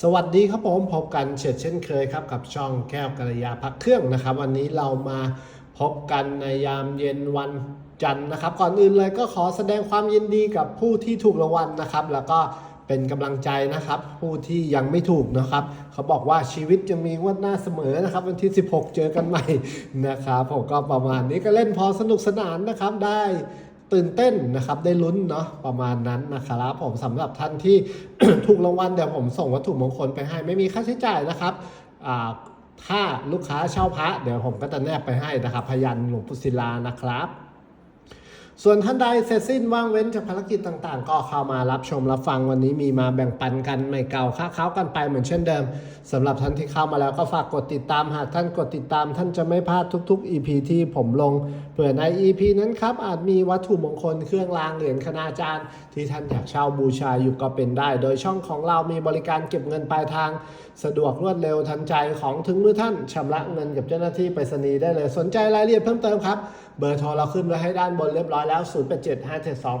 สวัสดีครับผมพบกันเช่นเช่นเคยครับกับช่องแก้วกัลยาพักเครื่องนะครับ วันนี้เรามาพบกันในยามเย็นวันจันทร์นะครับ ก่อนอื่นเลยก็ขอแสดงความยินดีกับผู้ที่ถูกรางวัลนะครับ แล้วก็เป็นกำลังใจนะครับ ผู้ที่ยังไม่ถูกนะครับ เขาบอกว่าชีวิตจะมีงวดหน้าเสมอนะครับ วันที่ 16 เจอกันใหม่นะครับผมก็ประมาณนี้ก็เล่นพอสนุกสนานนะครับได้ ตื่นเต้นนะครับได้ลุ้นเนาะประมาณนั้นนะครับผมสำหรับท่านที่ถูกรางวัลเดี๋ยวผมส่งวัตถุมงคลไปให้ไม่มีค่าใช้จ่ายนะครับถ้าลูกค้าเช่าพระเดี๋ยวผมก็จะแนบไปให้นะครับ พยันหลวงพุศิลานะครับ ส่วนท่านใดเสร็จสิ้นว่างเว้นจากภารกิจต่างๆ ก็เข้ามารับชมรับฟังวันนี้มีมาแบ่งปันกันไม่เก่าค้าเข้ากันไปเหมือนเช่นเดิมสำหรับท่านที่เข้ามาแล้วก็ฝากกดติดตามหากท่านกดติดตาม ท่านจะไม่พลาดทุก ๆ EP ที่ผมลงเผื่อใน EP นั้นครับอาจมีวัตถุมงคลเครื่องรางเหรียญคณาจารย์ ที่ท่านอยากเช่าบูชาอยู่ก็เป็นได้ โดยช่องของเรามีบริการเก็บเงินปลายทาง สะดวกรวดเร็วทันใจของถึงมือท่านชำระเงินกับเจ้าหน้าที่ไปรษณีย์ได้เลยสนใจรายละเอียดเพิ่มเติมครับเบอร์โทรเราขึ้นไว้ให้ด้านบนเรียบร้อยแล้ว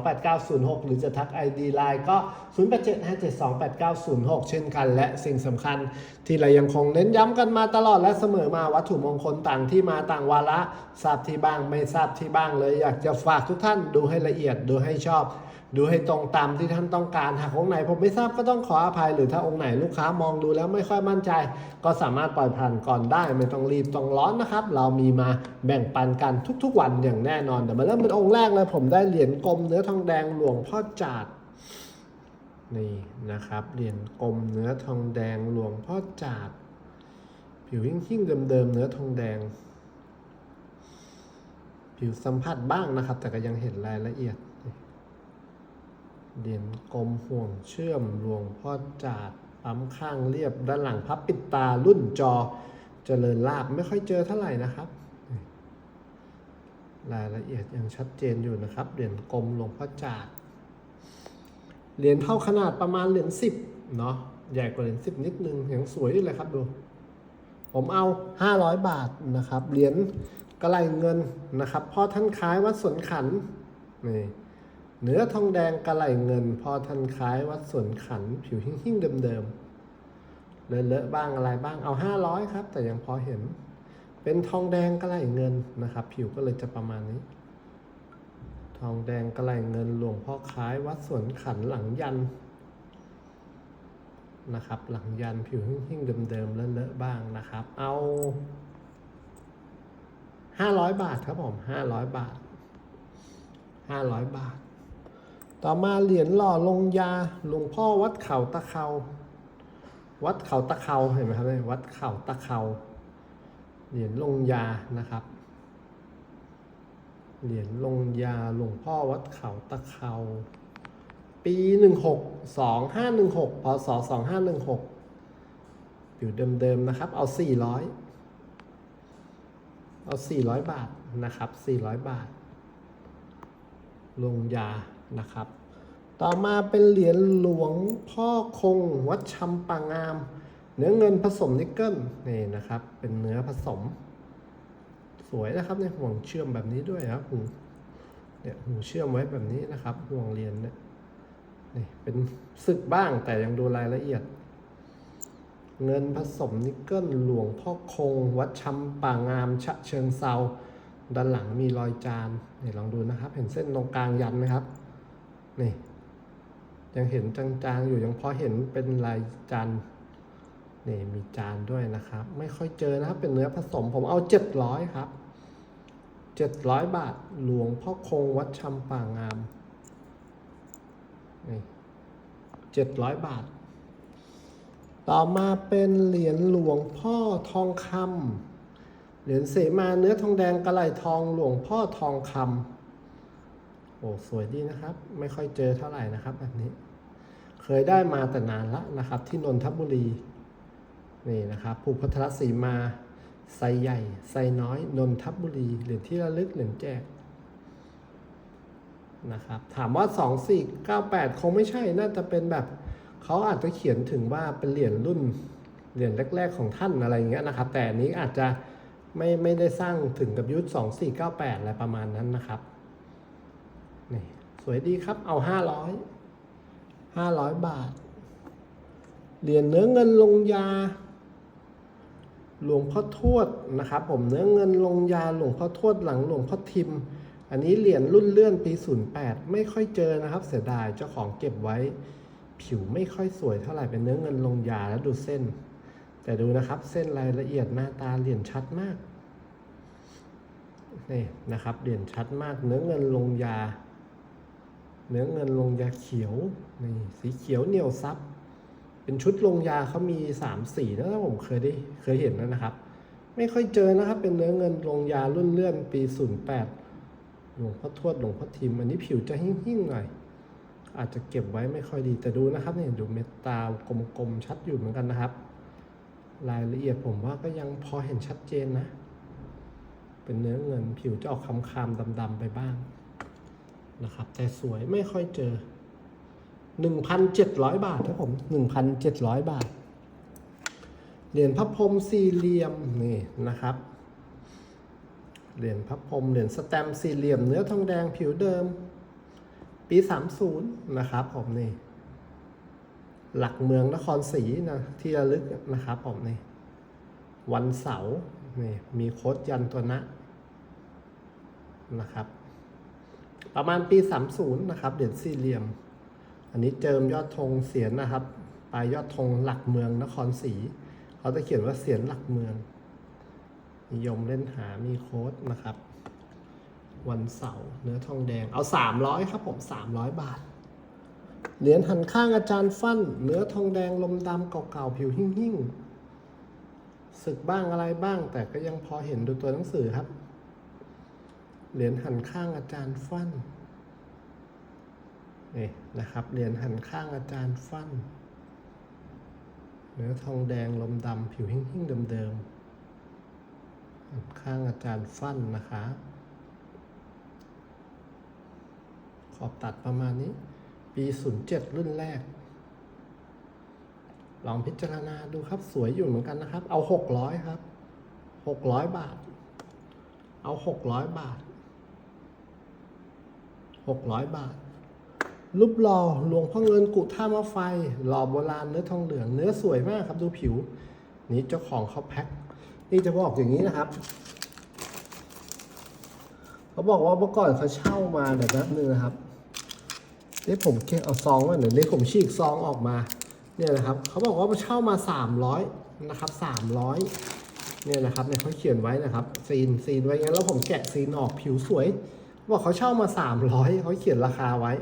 0875728906 หรือจะทัก ID Line ก็ 0875728906 เช่นกัน และสิ่งสำคัญ ที่เรายังคงเน้นย้ำกันมาตลอดและเสมอมาวัตถุมงคลต่างที่มาต่างวาระทราบที่บ้างไม่ทราบที่บ้างเลยอยากจะฝากทุกท่านดูให้ละเอียดดูให้ชอบ ดูให้ตรงตามที่ท่านต้องการ หากองค์ไหนผมไม่ทราบก็ต้องขออภัย หรือถ้าองค์ไหนลูกค้ามองดูแล้วไม่ค่อยมั่นใจ ก็สามารถปล่อยผ่านก่อนได้ ไม่ต้องรีบต้องร้อนนะครับ เรามีมาแบ่งปันกันทุกๆวันอย่างแน่นอนแต่มาเริ่มเป็นองค์แรกเลยผมได้เหรียญกลมเนื้อทองแดงหลวงพ่อจาดนี่นะครับเหรียญกลมเนื้อทองแดงหลวงพ่อจาดผิวหิ่งๆเดิมๆเนื้อทองแดง ผิวสัมผัสบ้างนะครับ แต่ก็ยังเห็นรายละเอียด เหรียญกลมห่วงเชื่อมหลวงพ่อจาดปั๊มข้างเรียบด้านหลังพับปิดตารุ่นจอเจริญลาบไม่ค่อยเจอเท่าไหร่นะครับ รายละเอียดยังชัดเจนอยู่นะครับ เหรียญกลมหลวงพ่อจาดเหรียญเท่าขนาดประมาณเหรียญสิบเนาะใหญ่กว่าเหรียญสิบนิดนึงยังสวยอยู่เลยครับดู ผมเอา500บาทนะครับเหรียญกระไหลเงินนะครับพ่อท่านคล้ายวัดสวนขันนี่ เนื้อทองแดงกระไหลเงิน พอทันคล้ายวัดสวนขัน ผิวหิ่งๆเดิมๆเลอะๆบ้างอะไรบ้างเอา500ครับ แต่ยังพอเห็น เป็นทองแดงกระไหลเงินนะครับ ผิวก็เลยจะประมาณนี้ ทองแดงกระไหลเงินหลวงพ่อคล้ายวัดสวนขันหลังยันนะครับ หลังยันผิวหิ่งๆเดิมๆเลอะๆบ้างนะครับ เอา500บาทครับผม500บาท500บาท ต่อมาเหรียญหล่อลงยาหลวงพ่อวัดเขาตะเขาวัดเขาตะเขาเห็นไหมครับเนี่ยวัดเขาตะเขาเหรียญลงยานะครับ เหรียญลงยาหลวงพ่อวัดเขาตะเขาปีหนึ่งหกสองห้าหนึ่งหกพศสองห้าหนึ่งหกอยู่เดิมๆนะครับ เอาสี่ร้อยเอาสี่ร้อยบาทนะครับสี่ร้อยบาท ลงยา นะครับ ต่อมาเป็นเหรียญหลวงพ่อคงวัดชำปางาม เนื้อเงินผสมนิกเกิลนี่นะครับ เป็นเนื้อผสม สวยนะครับในห่วงเชื่อมแบบนี้ด้วยครับหูเนี่ยหูเชื่อมไว้แบบนี้นะครับ ห่วงเหรียญเนี่ยนี่เป็นสึกบ้างแต่ยังดูรายละเอียด เงินผสมนิกเกิลหลวงพ่อคง วัดชำป่างามฉะเชิงเซาด้านหลังมีรอยจานนี่ลองดูนะครับ เห็นเส้นตรงกลางยันไหมครับ นี่ยังเห็นจางๆอยู่ยังพอเห็นเป็นลายจานนี่มีจานด้วยนะครับ ไม่ค่อยเจอนะครับ เป็นเนื้อผสมผมเอาเจ็ดร้อยครับเจ็ดร้อยบาทหลวงพ่อคงวัดชำป่างามนี่เจ็ดร้อยบาท ต่อมาเป็นเหรียญหลวงพ่อทองคำเหรียญเสมาเนื้อทองแดงกระไหลทองหลวงพ่อทองคำ โอ้สวยดีนะครับ ไม่ค่อยเจอเท่าไหร่นะครับแบบนี้ เคยได้มาแต่นานละนะครับ ที่นนทบุรีนี่นะครับภูพัทรศรีมาไซใหญ่ไซน้อย นนทบุรีเหรียญที่ระลึกเหรียญแจกนะครับถามว่า 2498 คงไม่ใช่น่าจะเป็นแบบเขาอาจจะเขียนถึงว่าเป็นเหรียญรุ่นเหรียญแรก ๆ ของท่านอะไรอย่างเงี้ยนะครับ แต่อันนี้อาจจะไม่ไม่ได้สร้างถึงกับยุค2498 อะไรประมาณนั้นนะครับ สวยดีครับ เอา500 500บาท เหรียญเนื้อเงินลงยา หลวงพ่อทวดนะครับ ผมเนื้อเงินลงยาหลวงพ่อทวดหลังหลวงพ่อทิม อันนี้เหรียญรุ่นเลื่อนปี 08 ไม่ค่อยเจอนะครับ เสียดายเจ้าของเก็บไว้ ผิวไม่ค่อยสวยเท่าไหร่เป็นเนื้อเงินลงยาแล้วดูเส้น แต่ดูนะครับ เส้นรายละเอียดหน้าตาเหรียญชัดมากนี่นะครับเหรียญชัดมากเนื้อเงินลงยา เนื้อเงินลงยาเขียวนี่สีเขียวเหนียวซับ เป็นชุดลงยาเขามีสามสีนะผมเคยได้เคยเห็นแล้วนะครับ ไม่ค่อยเจอนะครับ เป็นเนื้อเงินลงยารุ่นเลื่อนปี08หลวงพ่อทวดหลวงพ่อทิม อันนี้ผิวจะหิ้งๆหน่อย อาจจะเก็บไว้ไม่ค่อยดีแต่ดูนะครับเนี่ยดูเม็ดตากลมๆชัดอยู่เหมือนกันนะครับ รายละเอียดผมว่าก็ยังพอเห็นชัดเจนนะ เป็นเนื้อเงินผิวจะออกคำๆดำๆไปบ้าง นะครับ แต่สวยไม่ค่อยเจอ 1,700 บาทครับผม 1,700 บาท เหรียญพระพรมสี่เหลี่ยมนี่นะครับ เหรียญพระพรมเหรียญสแตมสี่เหลี่ยมเนื้อทองแดงผิวเดิม ปี 30 นะครับผมนี่ หลักเมืองนครศรีนะที่ระลึกนะครับผมนี่ วันเสาร์นี่มีโค้ดยันตัวนะนะครับ ประมาณปี 30 นะครับเหรียญสี่เหลี่ยม อันนี้เจิมยอดธงเสียนนะครับปลายยอดธงหลักเมืองนครศรีเขาจะเขียนว่าเสียนหลักเมืองนิยมเล่นหามีโค้ดนะครับ วันเสาร์เนื้อทองแดงเอา 300 ครับผม 300 บาท เหรียญหันข้างอาจารย์ฟั่น เนื้อทองแดงลมดำเก่าๆผิวหิ่งๆศึกบ้างอะไรบ้าง แต่ก็ยังพอเห็นดูตัวหนังสือครับ เหรียญหันข้างอาจารย์ฟั่นนี่นะครับเหรียญหันข้างอาจารย์ฟั่นเนื้อทองแดงลมดำผิวหิ้งๆเดิมๆหันข้างอาจารย์ฟั่นนะคะขอบตัดประมาณนี้ ปี 07 รุ่นแรก ลองพิจารณาดูครับสวยอยู่เหมือนกันนะครับ เอา 600 ครับ 600 บาท เอา 600 บาท 600 บาท รูปหล่อหลวงพ่อเงินกุท่ามะไฟ หล่อโบราณเนื้อทองเหลืองเนื้อสวยมากครับดูผิว นี่เจ้าของเขาแพ็ค นี่จะบอกอย่างนี้นะครับ เขาบอกว่าเมื่อก่อนเขาเช่ามาเดี๋ยวแป๊บนึงนะครับนี่ผมเก็บเอาซองไว้หน่อยนี่ผมฉีกซองออกมา เนี่ยนะครับ เขาบอกว่าเช่ามา 300 นะครับ 300เนี่ยนะครับเนี่ยเขาเขียนไว้นะครับ ซีนซีนไว้งั้นแล้วผมแกะซีนออกผิวสวย บอกเขาเช่ามา300เขาเขียนราคาไว้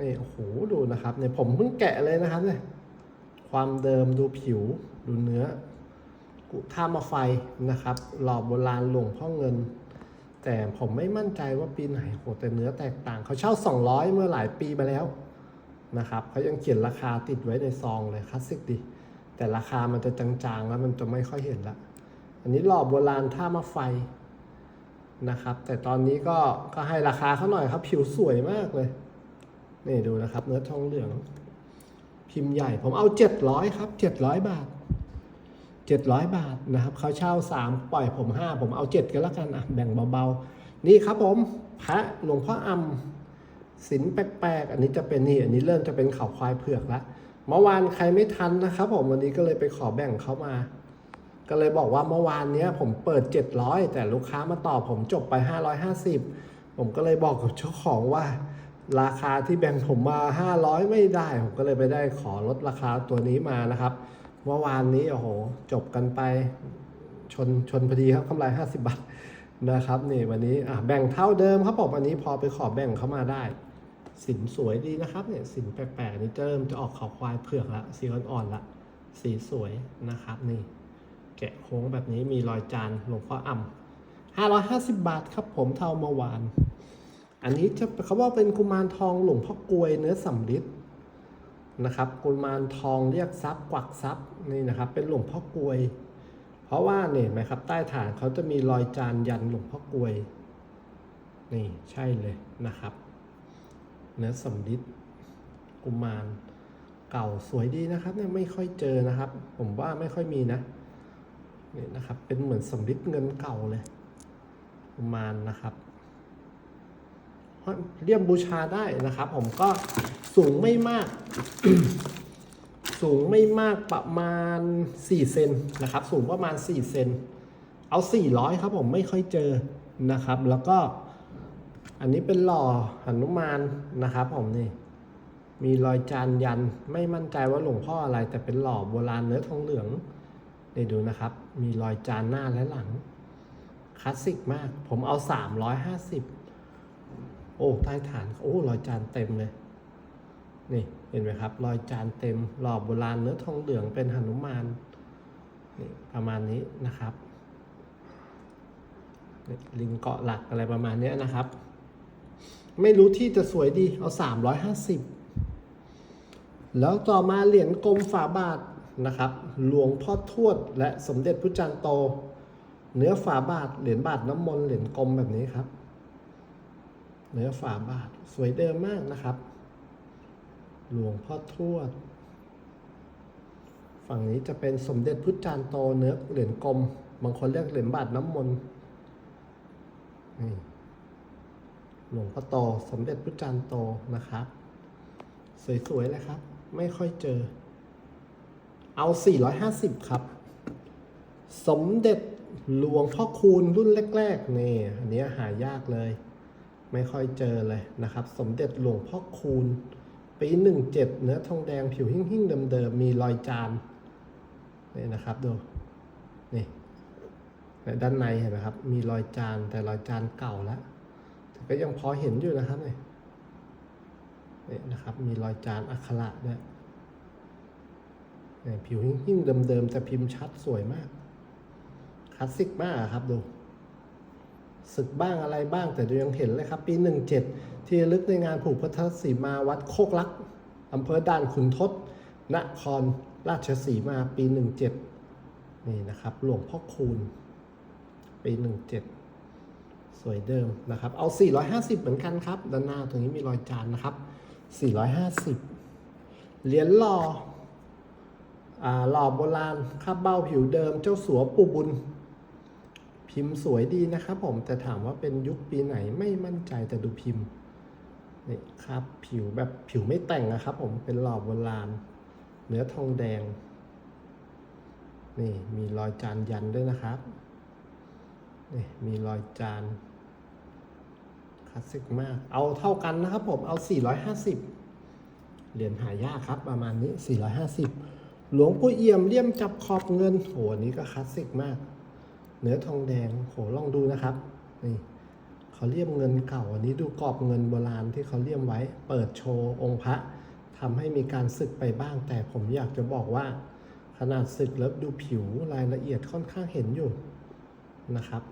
นี่โอ้โหดูนะครับเนี่ยผมเพิ่งแกะเลยนะครับเนี่ยความเดิมดูผิวดูเนื้อ กุท่ามาไฟนะครับ หล่อโบราณหลวงพ่อเงิน แต่ผมไม่มั่นใจว่าปีไหนโหแต่เนื้อแตกต่าง เขาเช่า 200 เมื่อหลายปีมาแล้วนะครับเขายังเขียนราคาติดไว้ในซองเลยคลาสสิกดี แต่ราคามันจะจางๆแล้วมันจะไม่ค่อยเห็นละ อันนี้หล่อโบราณท่ามาไฟ นะครับ แต่ตอนนี้ก็ก็ให้ราคาเขาหน่อยครับ ผิวสวยมากเลย นี่ดูนะครับ เนื้อทองเหลือง พิมพ์ใหญ่ ผมเอา700ครับ700บาท700บาทนะครับเขาเช่า3ปล่อยผม5ผมเอา7กันแล้วกันอะแบ่งเบาๆ นี่ครับผมพระหลวงพ่ออำศิลป์แปลกๆ อันนี้จะเป็นนี่ อันนี้เริ่มจะเป็นเขาควายเผือกล้วเมื่อวานใครไม่ทันนะครับผมวันนี้ก็เลยไปขอแบ่งเขามา ก็เลยบอกว่าเมื่อวานเนี้ยผมเปิด 700 แต่ลูกค้ามาตอบผมจบไป 550 ผมก็เลยบอกกับเจ้าของว่า ราคาที่แบ่งผมมา 500 ไม่ได้ ผมก็เลยไปได้ขอลดราคาตัวนี้มานะครับ เมื่อวานนี้โอ้โหจบกันไปชนชนพอดีครับกำไร 50 บาทนะครับนี่วันนี้อะแบ่งเท่าเดิมครับผมวันนี้พอไปขอแบ่งเข้ามาได้ สินสวยดีนะครับเนี่ยสินแปลกๆนี่เริ่มจะออกขาวควายเผือกละสีอ่อนๆละสีสวยนะครับนี่ แกะโค้งแบบนี้มีรอยจานหลวงพ่ออ่ำ550 บาทครับผมเท่าเมื่อวาน อันนี้จะเขาว่าเป็นกุมารทองหลวงพ่อกลวยเนื้อสำริดนะครับกุมารทองเรียกทรัพย์กวักทรัพย์นี่นะครับ เป็นหลวงพ่อกลวย เพราะว่าเนี่ยนไหมครับใต้ฐานเขาจะมีรอยจานยันหลวงพ่อกลวย นี่ใช่เลยนะครับ เนื้อสำริดกุมารเก่าสวยดีนะครับเนี่ยไม่ค่อยเจอนะครับ ผมว่าไม่ค่อยมีนะ นี่นะครับ เป็นเหมือนสำริดเงินเก่าเลยกุมารนะครับเลี่ยมบูชาได้นะครับ ผมก็สูงไม่มาก สูงไม่มากประมาณ 4 เซนนะครับ สูงประมาณ 4 เซนเอา 400 ครับผมไม่ค่อยเจอนะครับ แล้วก็อันนี้เป็นหล่อหนุมานนะครับ ผมนี่มีรอยจานยันไม่มั่นใจว่าหลวงพ่ออะไร แต่เป็นหล่อโบราณเนื้อทองเหลืองนี่ดูนะครับ มีรอยจานหน้าและหลัง คลาสสิกมาก ผมเอา 350 โอ้ใต้ฐาน โอ้ รอยจานเต็มเลย นี่ เห็นไหมครับ รอยจานเต็ม หล่อโบราณเนื้อทองเหลืองเป็นหนุมาน นี่ประมาณนี้นะครับ ลิงเกาะหลักอะไรประมาณนี้นะครับ ไม่รู้ที่จะสวยดี เอา 350 แล้วต่อมาเหรียญกลมฝาบาท นะครับหลวงพ่อทวดและสมเด็จพระจันโต เนื้อฝาบาทเหรียญบาทน้ำมนต์เหรียญกลมแบบนี้ครับ เนื้อฝาบาทสวยเดิมมากนะครับ หลวงพ่อทวด ฝั่งนี้จะเป็นสมเด็จพุทธจารย์โตเนื้อเหรียญกลม บางคนเรียกเหรียญบาทน้ำมนต์นี่หลวงพ่อโตสมเด็จพุทธจารย์โตนะครับ สวยๆเลยครับ ไม่ค่อยเจอ เอา 450 ครับ สมเด็จหลวงพ่อคูณรุ่นแรกๆนี่อันนี้หายากเลย ไม่ค่อยเจอเลยนะครับ สมเด็จหลวงพ่อคูณ ปีหนึ่งเนื้อทองแดงผิวหิ่งๆเดิมๆมีรอยจานนี่นะครับดูนี่นด้านในเห็นไหมครับ มีรอยจานแต่รอยจานเก่าแล้วแต่ก็ยังพอเห็นอยู่นะครับนี่นี่นะครับ มีรอยจานอักขระด้วยนี่ ผิวหิ่งๆเดิมๆแต่พิมพ์ชัดสวยมาก คลาสสิกมากครับดูศึกบ้างอะไรบ้างแต่ดูยังเห็นเลยครับ ปี 17 ที่ลึกในงานผูกพัทธสีมาวัดโคกลักอำเภอด่านขุนทดนครราชสีมาปี 17 นี่นะครับ หลวงพ่อคูณ ปี 17 สวยเดิมนะครับ เอา 450 เหมือนกันครับ ด้านหน้าตรงนี้มีรอยจานนะครับ 450 เหรียญหล่อ หล่อโบราณคาบเบ้าผิวเดิมเจ้าสัวปูบุญ พิมพ์สวยดีนะครับผมแต่ถามว่าเป็นยุคปีไหนไม่มั่นใจแต่ดูพิมพ์นี่ครับผิวแบบผิวไม่แต่งนะครับ ผมเป็นหล่อโบราณเนื้อทองแดง นี่มีรอยจานยันด้วยนะครับนี่มีรอยจานคลาสสิกมาก เอาเท่ากันนะครับผมเอา 450 เหรียญหายากครับประมาณนี้ 450 หลวงปู่เอี่ยมเลี่ยมจับขอบเงินโหอันนี้ก็คลาสสิกมาก เนื้อทองแดงโหลองดูนะครับ นี่เขาเลี่ยมเงินเก่า อันนี้ดูกรอบเงินโบราณที่เขาเลี่ยมไว้ เปิดโชว์องค์พระทำให้มีการสึกไปบ้าง แต่ผมอยากจะบอกว่า ขนาดสึกแล้วดูผิวรายละเอียดค่อนข้างเห็นอยู่นะครับ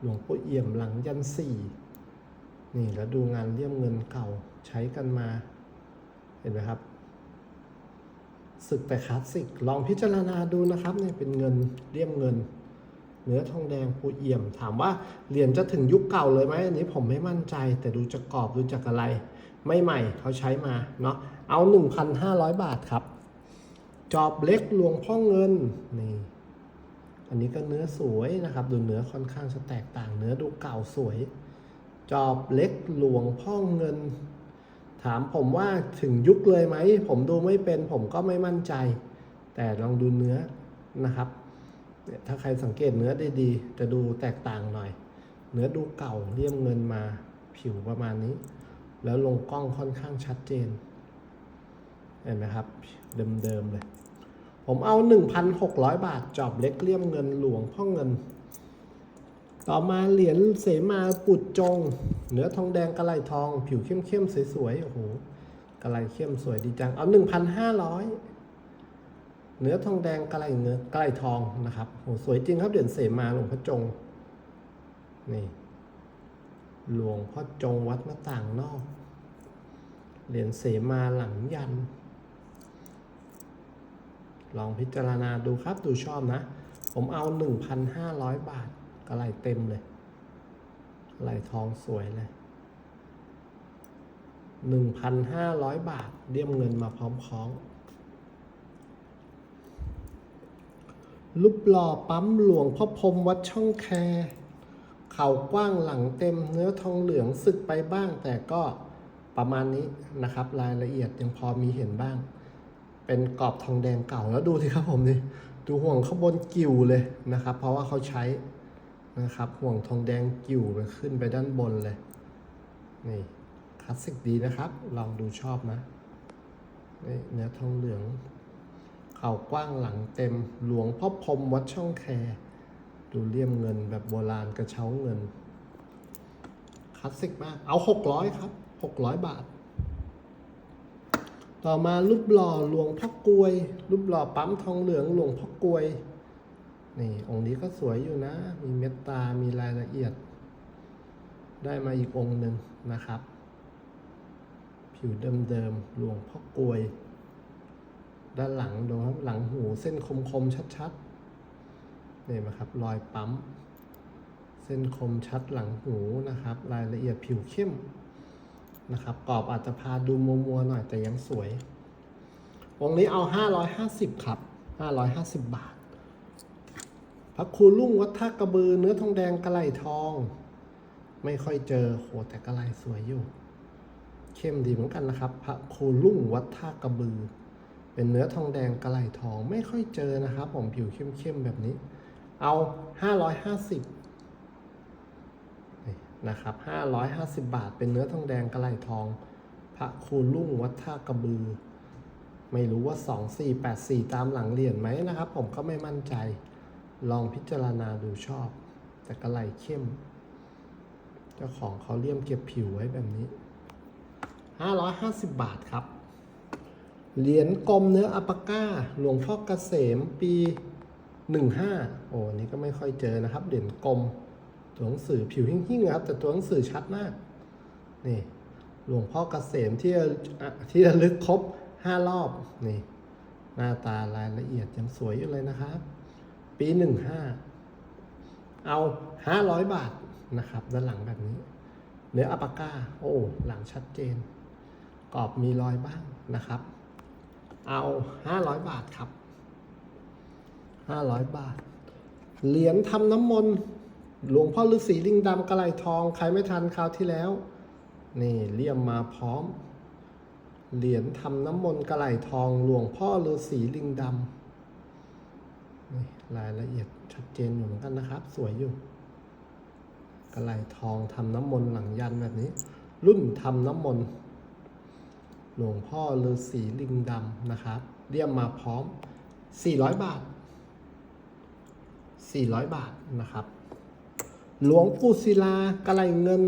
หลวงปู่เอี่ยมหลังยันสี่นี่แล้วดูงานเลี่ยมเงินเก่าใช้กันมา เห็นไหมครับ สึกแต่คลาสสิก ลองพิจารณาดูนะครับเนี่ยเป็นเงินเลี่ยมเงิน เนื้อทองแดงปูเอี่ยม ถามว่าเหรียญจะถึงยุคเก่าเลยไหมอันนี้ผมไม่มั่นใจ แต่ดูจากกรอบดูจากอะไร ไม่ใหม่เขาใช้มาเนาะเอา 1,500 บาทครับ จอบเล็กหลวงพ่อเงินนี่อันนี้ก็เนื้อสวยนะครับ ดูเนื้อค่อนข้างจะแตกต่าง เนื้อดูเก่าสวย จอบเล็กหลวงพ่อเงิน ถามผมว่าถึงยุคเลยไหม ผมดูไม่เป็นผมก็ไม่มั่นใจ แต่ลองดูเนื้อนะครับเนี่ยถ้าใครสังเกตเนื้อได้ดี จะดูแตกต่างหน่อย เนื้อดูเก่าเลี่ยมเงินมาผิวประมาณนี้ แล้วลงกล้องค่อนข้างชัดเจน เห็นไหมครับ เดิมๆเลย ผมเอา 1,600 บาทจอบเล็กเลี่ยมเงินหลวงพ่อเงิน ต่อมาเหรียญเสมาปุดจง เนื้อทองแดงกระไหลทอง ผิวเข้มๆสวยๆโอ้โหกระไหลเข้มสวยดีจังเอา1,500เนื้อทองแดงกระไหลเนื้อกระไหลทองนะครับโอ้สวยจริงครับเหรียญเสมาหลวงพ่อจงนี่หลวงพ่อจงวัดหน้าต่างนอกเหรียญเสมาหลังยัน ลองพิจารณาดูครับดูชอบนะ ผมเอา 1,500 บาท กระไหลเต็มเลยกระไหลทองสวยเลย1,500บาทเรียมเงินมาพร้อมค้องรูปหล่อปั๊มหลวงพ่อพรมวัดช่องแค เข่ากว้างหลังเต็มเนื้อทองเหลืองสึกไปบ้าง แต่ก็ประมาณนี้นะครับ รายละเอียดยังพอมีเห็นบ้าง เป็นกรอบทองแดงเก่าแล้วดูสิครับผมนี่ดูห่วงข้างบนกิ่วเลยนะครับ เพราะว่าเขาใช้ นะครับ ห่วงทองแดงกิ่วไปขึ้นไปด้านบนเลย นี่คลาสสิกดีนะครับ ลองดูชอบนะนี่เนื้อทองเหลือง เข่ากว้างหลังเต็มหลวงพ่อพรมวัดช่องแค ดูเลี่ยมเงินแบบโบราณกระเช้าเงินคลาสสิกมาก เอาหกร้อยครับหกร้อยบาท ต่อมารูปหล่อหลวงพ่อกลวย รูปหล่อปั๊มทองเหลืองหลวงพ่อกลวย นี่องค์นี้ก็สวยอยู่นะ มีเม็ดตา มีรายละเอียด ได้มาอีกองค์หนึ่งนะครับ ผิวเดิมๆหลวงพ่อกลวย ด้านหลังดูครับ หลังหูเส้นคมๆชัดๆนี่นะครับ รอยปั๊ม เส้นคมชัดหลังหูนะครับ รายละเอียดผิวเข้มนะครับ กรอบอาจจะพาดูมัวๆหน่อยแต่ยังสวยองค์นี้เอา 550 ครับ 550 บาท พระครูลุ่งวัดท่ากระบือเนื้อทองแดงกระไหลทอง ไม่ค่อยเจอโหแต่กระไหลสวยอยู่ เข้มดีเหมือนกันนะครับ พระครูลุ่งวัดท่ากระบือ เป็นเนื้อทองแดงกระไหลทองไม่ค่อยเจอนะครับ ผมผิวเข้มๆแบบนี้ เอา550นี่นะครับ550 บาท เป็นเนื้อทองแดงกระไหลทอง พระครูลุ่งวัดท่ากระบือ ไม่รู้ว่า 2484 ตามหลังเหรียญไหมนะครับ ผมก็ไม่มั่นใจ ลองพิจารณาดูชอบ แต่กระไหลเข้ม เจ้าของเขาเลี่ยมเก็บผิวไว้แบบนี้ 550 บาทครับ เหรียญกลมเนื้ออัปปาก้า หลวงพ่อเกษมปี 15 โอ้นี่ก็ไม่ค่อยเจอนะครับ เหรียญกลม ตัวหนังสือผิวหิ่งๆนะครับ แต่ตัวหนังสือชัดมาก นี่หลวงพ่อเกษมที่อะที่ระลึกครบ 5 รอบ นี่ หน้าตารายละเอียดยังสวยอยู่เลยนะครับ ปี15เอา500บาทนะครับ ด้านหลังแบบนี้ เนื้ออัปปาก้า โอ้หลังชัดเจน กรอบมีรอยบ้างนะครับ เอา500บาทครับ500บาท เหรียญทำน้ำมนต์หลวงพ่อฤาษีลิงดำกระไหลทอง ใครไม่ทันคราวที่แล้ว นี่เลี่ยมมาพร้อม เหรียญทำน้ำมนต์กระไหลทอง หลวงพ่อฤาษีลิงดำ นี่รายละเอียดชัดเจนอยู่เหมือนกันนะครับ สวยอยู่กระไหลทองทำน้ำมนต์หลังยันแบบนี้ รุ่นทำน้ำมนต์หลวงพ่อฤาษีลิงดำนะครับเรียมมาพร้อม 400 บาท 400 บาทนะครับ หลวงปู่ศิลากระไหลเงิน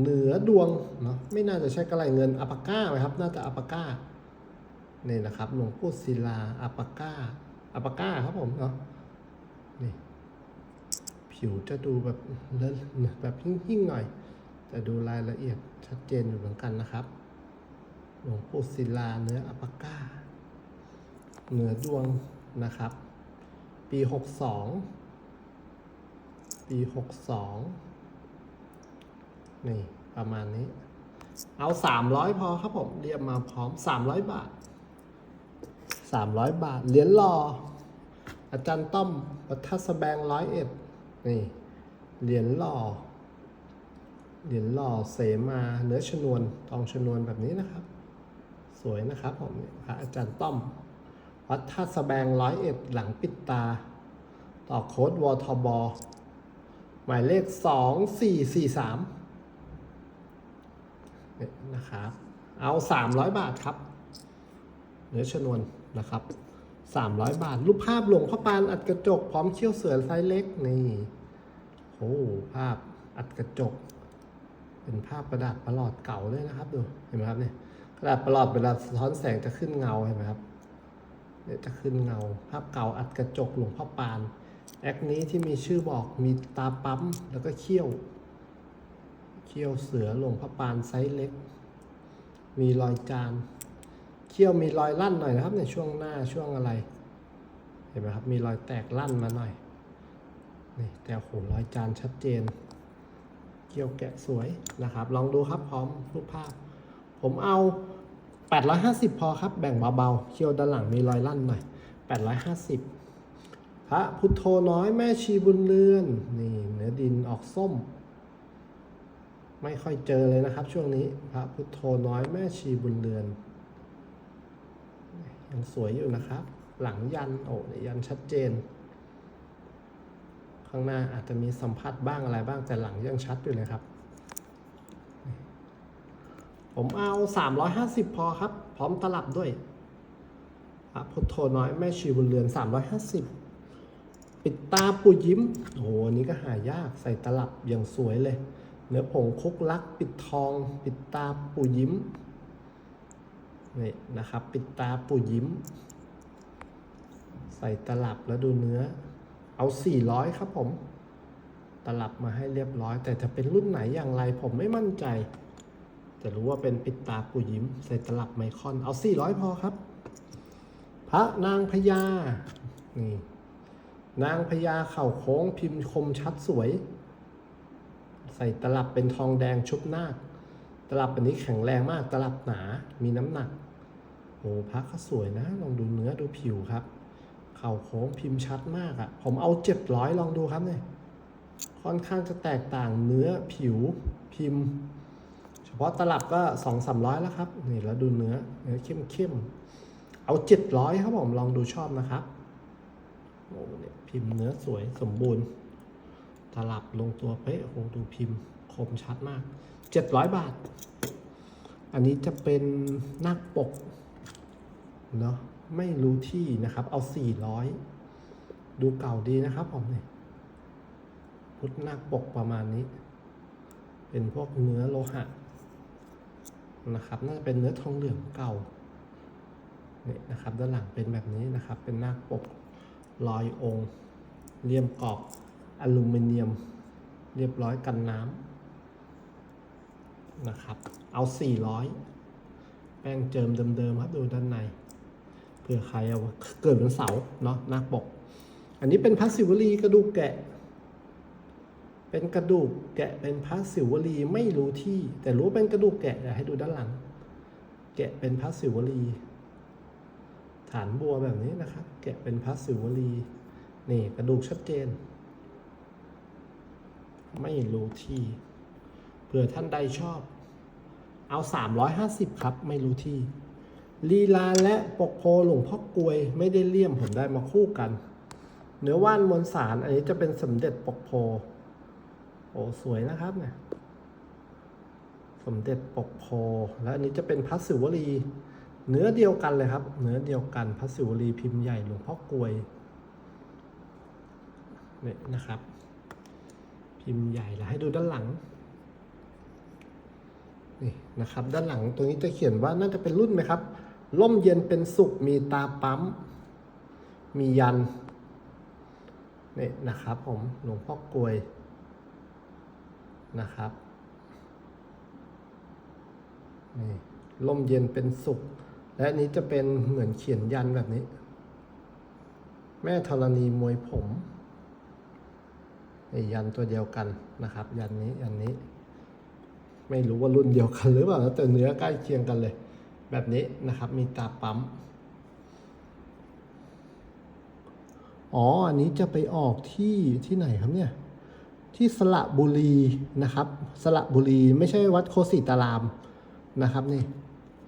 เหนือดวงเนาะไม่น่าจะใช่กระไหลเงินอัปปาก้าไหมครับ น่าจะอัปปาก้านี่นะครับ หลวงปู่ศิลาอัปปาก้า อัปาก้าครับผมเนาะนี่ผิวจะดูแบบเลอะแบบหิ่งๆหน่อย แต่ดูรายละเอียดชัดเจนอยู่เหมือนกันนะครับ หลวงปู่ศิลาเนื้ออัปาก้า เหนือดวงนะครับ ปี 62 ปี 62 นี่ ประมาณนี้ เอา 300 พอครับผม เรียบมาพร้อม 300 บาท 300 บาท เหรียญรออาจารย์ต้อมวัฒสแบงร้อยเอ็ดนี่ เหรียญหล่อ เหรียญหล่อเสมาเนื้อชนวนทองชนวนแบบนี้นะครับ สวยนะครับผมพระอาจารย์ต้อม วัดท่าสแบงร้อยเอ็ดหลังปิดตา ต่อโค้ดวทบ หมายเลขสองสี่สี่สามนะครับ เอาสามร้อยบาทครับ เนื้อชนวน นะครับสามร้อยบาท รูปภาพหลวงพ่อปานอัดกระจก พร้อมเขี้ยวเสือไซส์เล็กนี่โอ้ภาพอัดกระจก เป็นภาพกระดาษประหลอดเก่าเลยนะครับดูเห็นไหมครับเนี่ยกระดาษประหลอดเวลาสะท้อนแสงจะขึ้นเงาเห็นไหมครับเนี่ยจะขึ้นเงา ภาพเก่าอัดกระจกหลวงพ่อปานแอคนี้ที่มีชื่อบอกมีตาปั๊มแล้วก็เขี้ยวเขี้ยวเสือหลวงพ่อปานไซส์เล็ก มีรอยจาน เขี้ยวมีรอยลั่นหน่อยนะครับในช่วงหน้าช่วงอะไร เห็นไหมครับมีรอยแตกลั่นมาหน่อยนี่แต่โหรอยจานชัดเจน เกี่ยวแกะสวยนะครับ ลองดูครับพร้อมรูปภาพ ผมเอา 850 พอครับแบ่งเบาๆเคี่ยวด้านหลังมีรอยลั่นหน่อย 850 พระพุทโธน้อยแม่ชีบุญเรือนนี่เนื้อดินออกส้ม ไม่ค่อยเจอเลยนะครับ ช่วงนี้พระพุทโธน้อยแม่ชีบุญเรือน ยังสวยอยู่นะครับ หลังยันโอ้ยยันชัดเจน ข้างหน้าอาจจะมีสัมผัสบ้างอะไรบ้างแต่หลังยังชัดอยู่เลยครับ ผมเอา 350 พอครับ พร้อมตลับด้วยพระพุทโธน้อยแม่ชีบุญเรือน 350 ปิดตาปูยิ้ม โอ้โหนี้ก็หายากใส่ตลับอย่างสวยเลย เนื้อผงคุกลัก ปิดทอง ปิดตาปูยิ้ม นี่นะครับ ปิดตาปูยิ้ม ใส่ตลับแล้วดูเนื้อ เอา 400 ครับผม ตลับมาให้เรียบร้อย แต่ถ้าเป็นรุ่นไหนอย่างไรผมไม่มั่นใจแต่รู้ว่าเป็นปิดตาปูยิ้ม ใส่ตลับไมคอน เอา 400 พอครับ พระนางพญา นี่ นางพญาเข่าโค้งพิมพ์คมชัดสวย ใส่ตลับเป็นทองแดงชุบนาค ตลับอันนี้แข็งแรงมาก ตลับหนา มีน้ำหนัก โอ้พระก็สวยนะ ลองดูเนื้อดูผิวครับ เข่าโค้งพิมพ์ชัดมากอะ่ะ ผมเอาเจ็ดร้อยลองดูครับเนี่ย ค่อนข้างจะแตกต่างเนื้อผิวพิมพ์ เฉพาะตลับก็สองสามร้อยแล้วครับ นี่แล้วดูเนื้อ เนื้อเข้มเข้ม เอาเจ็ดร้อยครับผม ลองดูชอบนะครับ โอ้เนี่ยพิมพ์เนื้อสวยสมบูรณ์ ตลับลงตัวเป๊ะโอ้ดูพิมพ์คมชัดมาก เจ็ดร้อยบาท อันนี้จะเป็นน้าปกเนาะไม่รู้ที่นะครับ เอา 400 ดูเก่าดีนะครับผมเนี่ยพุทธนาคปกประมาณนี้ เป็นพวกเนื้อโลหะนะครับ น่าจะเป็นเนื้อทองเหลืองเก่านี่นะครับ ด้านหลังเป็นแบบนี้นะครับ เป็นนาคปกลอยองค์เลี่ยมกรอบอลูมิเนียม เรียบร้อยกันน้ำ นะครับ เอา 400 แป้งเจิมเดิมๆครับดูด้านใน เผื่อใครเอาเกิดวันเสาร์เนาะหน้าปก อันนี้เป็นพระศิวลีกระดูกแกะ เป็นกระดูกแกะเป็นพระศิวลีไม่รู้ที่ แต่รู้เป็นกระดูกแกะเดี๋ยวให้ดูด้านหลัง แกะเป็นพระศิวลีฐานบัวแบบนี้นะครับ แกะเป็นพระศิวลีนี่กระดูกชัดเจน ไม่รู้ที่ เผื่อท่านใดชอบ เอา 350 ครับ ไม่รู้ที่ ลีลาและปกโพหลวงพ่อกลวยไม่ได้เลี่ยมผมได้มาคู่กัน เนื้อว่านมวลสารอันนี้จะเป็นสมเด็จปกโพ โอ้สวยนะครับเนี่ยสมเด็จปกโพ และอันนี้จะเป็นพัสสิวลี เนื้อเดียวกันเลยครับ เนื้อเดียวกันพัสสิวลีพิมพ์ใหญ่หลวงพ่อกลวยเนี่ยนะครับ พิมพ์ใหญ่แล้วให้ดูด้านหลัง นี่นะครับ ด้านหลังตรงนี้จะเขียนว่าน่าจะเป็นรุ่นไหมครับ ล่มเย็นเป็นสุขมีตาปั๊ม มียันนี่นะครับผมหลวงพ่อกลวยนะครับนี่ล่มเย็นเป็นสุข และนี้จะเป็นเหมือนเขียนยันแบบนี้ แม่ธรณีมวยผมยันตัวเดียวกันนะครับ ยันนี้ยันนี้ ไม่รู้ว่ารุ่นเดียวกันหรือเปล่าแต่เนื้อใกล้เคียงกันเลย แบบนี้นะครับ มีตาปั๊ม อ๋อ อันนี้จะไปออกที่ที่ไหนครับเนี่ย ที่สระบุรีนะครับ สระบุรีไม่ใช่วัดโคสิตารามนะครับนี่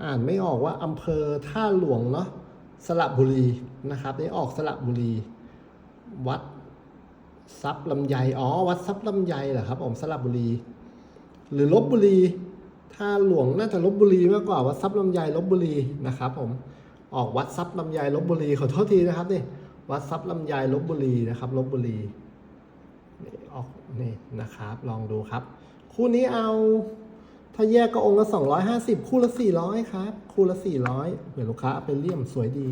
อ่านไม่ออกว่าอำเภอท่าหลวงเนาะ สระบุรีนะครับนี่ออกสระบุรี วัดทรัพย์ลำไย อ๋อ วัดทรัพย์ลำไยเหรอครับผมสระบุรี หรือลบบุรี ถ้าหลวงน่าจะลบบุรีมากกว่าวัดทรัพย์ลำไยลบบุรีนะครับผมออกวัดทรัพย์ลำไยลบบุรีขอโทษทีนะครับนี่วัดทรัพย์ลำไยลบบุรีนะครับลบบุรีนี่ออกนี่นะครับ ลองดูครับ คู่นี้เอา ถ้าแยกก็องค์ละ 250 คู่ละ 400 ครับ คู่ละ 400เผื่อลูกค้าเอาไปเลี่ยมสวยดี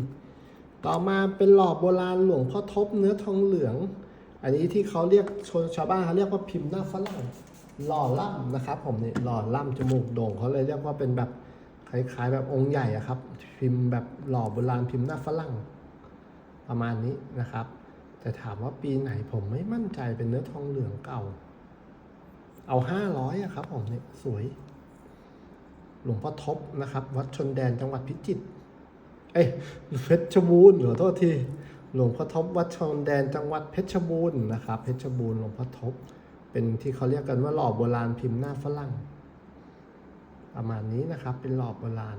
ต่อมาเป็นหล่อโบราณหลวงพ่อทบเนื้อทองเหลือง อันนี้ที่เขาเรียกชนชาวบ้านเขาเรียกว่าพิมพ์หน้าฝรั่ง หล่อล่ำนะครับ ผมนี่หล่อล่ำจมูกโด่งเขาเลยเรียกว่าเป็นแบบคล้ายๆแบบองค์ใหญ่อะครับ พิมพ์แบบหล่อโบราณพิมพ์หน้าฝรั่งประมาณนี้นะครับ แต่ถามว่าปีไหนผมไม่มั่นใจเป็นเนื้อทองเหลืองเก่า เอาห้าร้อยอะครับ ผมเนี่ยสวย หลวงพ่อทบนะครับ วัดชนแดนจังหวัดพิจิตรเอ้ยเพชรบูรณ์ขอโทษทีหลวงพ่อทบวัดชนแดนจังหวัดเพชรบูรณ์นะครับ เพชรบูรณ์หลวงพ่อทบ เป็นที่เขาเรียกกันว่าหล่อโบราณพิมพ์หน้าฝรั่ง ประมาณนี้นะครับ เป็นหล่อโบราณ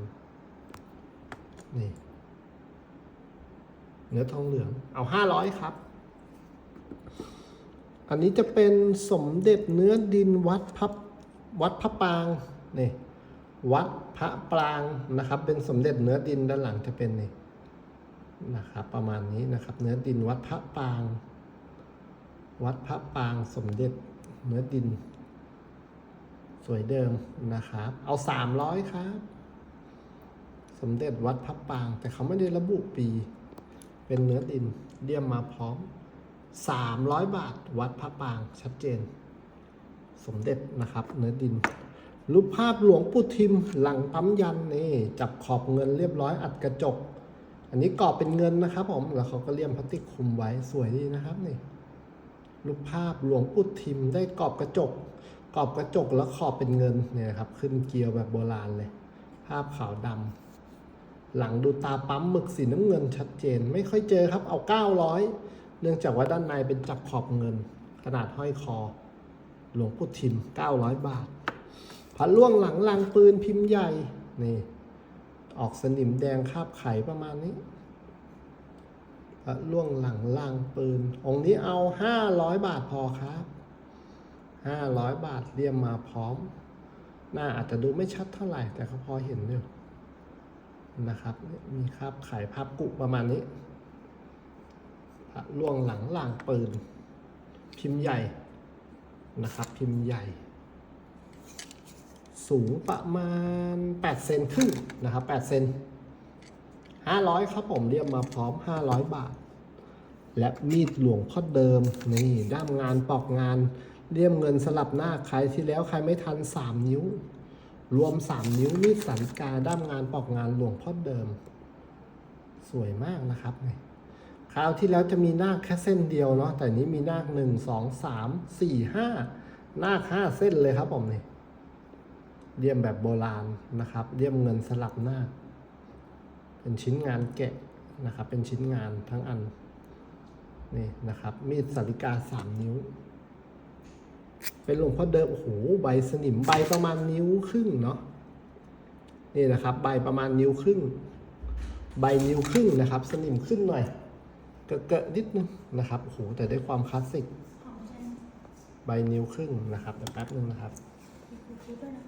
นี่ เนื้อทองเหลือง เอาห้าร้อยครับ อันนี้จะเป็นสมเด็จเนื้อดินวัดพับวัดพระปราง นี่ วัดพระปรางนะครับ เป็นสมเด็จเนื้อดินด้านหลังจะเป็นนี่นะครับประมาณนี้นะครับ เนื้อดินวัดพระปราง วัดพระปรางสมเด็จ เนื้อดิน สวยเดิมนะครับ เอาสามร้อยครับ สมเด็จวัดพระปราง แต่เขาไม่ได้ระบุปี เป็นเนื้อดินเดียมมาพร้อม300บาทวัดพระปรางชัดเจน สมเด็จนะครับ เนื้อดิน รูปภาพหลวงปู่ทิมหลังปั๊มยันนี่จับขอบเงินเรียบร้อยอัดกระจกอันนี้กรอบเป็นเงินนะครับผม แล้วเขาก็เลี่ยมพลาสติกคุมไว้สวยดีนะครับนี่ รูปภาพหลวงปู่ทิมได้กรอบกระจก กรอบกระจกแล้วขอบเป็นเงินเนี่ยครับ ขึ้นเกลียวแบบโบราณเลย ภาพขาวดำหลังดูตาปั๊มหมึกสีน้ำเงินชัดเจน ไม่ค่อยเจอครับเอา 900 เนื่องจากว่าด้านในเป็นจับขอบเงิน ขนาดห้อยคอ หลวงปู่ทิม 900 บาทพันล่วงหลังลางปืนพิมพ์ใหญ่นี่ออกสนิมแดงคาบไขประมาณนี้ ล่วงหลังล่างปืน องค์นี้เอา 500 บาทพอครับ 500 บาทเรียมมาพร้อม หน้าอาจจะดูไม่ชัดเท่าไหร่ แต่เขาพอเห็นอยู่นะครับ มีคราบไขภาพกุประมาณนี้พระล่วงหลังล่างปืน พิมพ์ใหญ่นะครับ พิมพ์ใหญ่ สูงประมาณ8เซนครึ่งนะครับ8เซน 500 ครับผมเรียมมาพร้อม 500 บาท และมีดหลวงพ่อเดิมนี่ด้ามงานปอกงานเลี่ยมเงินสลับหน้าใครที่แล้วใครไม่ทัน 3 นิ้ว รวม 3 นิ้วมีดสันกาด้ามงานปอกงานหลวงพ่อเดิม สวยมากนะครับนี่คราวที่แล้วจะมีหน้าแค่เส้นเดียวเนาะแต่นี้มีนาหนึ่งสองสามสี่ห้านาคห้าเส้นเลยครับผมนี่เลี่ยมแบบโบราณนะครับเลี่ยมเงินสลับหน้า เป็นชิ้นงานแกะนะครับ เป็นชิ้นงานทั้งอันนี่นะครับ มีดสาริกาสามนิ้ว เป็นหลวงพ่อเดิมโอ้โหใบสนิมใบประมาณนิ้วครึ่งเนาะนี่นะครับ ใบประมาณนิ้วครึ่ง ใบนิ้วครึ่งนะครับ สนิมขึ้นหน่อยเกอะๆนิดนึงนะครับโอ้โหแต่ได้ความคลาสสิกของฉันใบนิ้วครึ่งนะครับเดี๋ยวแป๊บนึงนะครับมีคูคูด้วยนะ